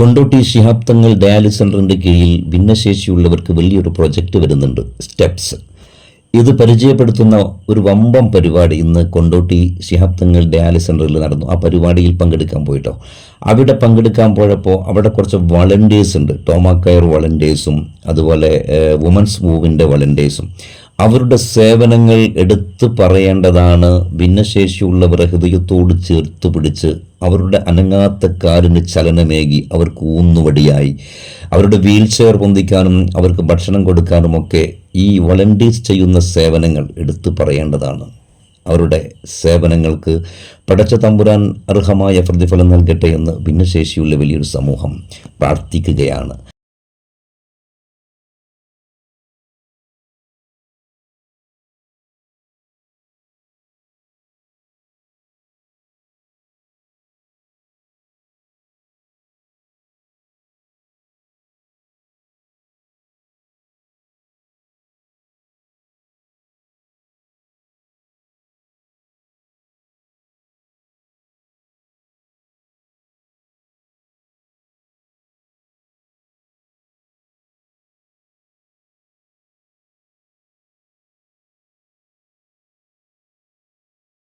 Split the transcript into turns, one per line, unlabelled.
Kondotty Shihab Thangal dialysis സെന്ററിന്റെ കീഴിൽ ഭിന്നശേഷിയുള്ളവർക്ക് വലിയൊരു പ്രൊജക്റ്റ് വരുന്നുണ്ട്. സ്റ്റെപ്സ്. ഇത് പരിചയപ്പെടുത്തുന്ന ഒരു വമ്പം പരിപാടി ഇന്ന് കൊണ്ടോട്ടി ശിഹാബ് തങ്ങൾ ഡയാലിസ് സെന്ററിൽ നടന്നു. ആ പരിപാടിയിൽ പങ്കെടുക്കാൻ പോയിട്ടോ. അവിടെ പങ്കെടുക്കാൻ പോയപ്പോൾ അവിടെ കുറച്ച് വളണ്ടിയേഴ്സ് ഉണ്ട്. ടോമാ കെയർ വളണ്ടിയേഴ്സും അതുപോലെ വുമൻസ് മൂവിന്റെ വളണ്ടിയേഴ്സും അവരുടെ സേവനങ്ങൾ എടുത്തു പറയേണ്ടതാണ്. ഭിന്നശേഷിയുള്ളവരെ ഹൃദയത്തോട് ചേർത്ത് പിടിച്ച് അവരുടെ അനങ്ങാത്ത കാലിന് ചലനമേകി അവർക്ക് ഊന്നുവടിയായി അവരുടെ വീൽ ചെയർ പൊന്തിക്കാനും അവർക്ക് ഭക്ഷണം കൊടുക്കാനുമൊക്കെ ഈ വളണ്ടിയേഴ്സ് ചെയ്യുന്ന സേവനങ്ങൾ എടുത്തു പറയേണ്ടതാണ്. അവരുടെ സേവനങ്ങൾക്ക് പടച്ച തമ്പുരാൻ അർഹമായ പ്രതിഫലം നൽകട്ടെ എന്ന് ഭിന്നശേഷിയുള്ള വലിയൊരു സമൂഹം പ്രാർത്ഥിക്കുകയാണ്.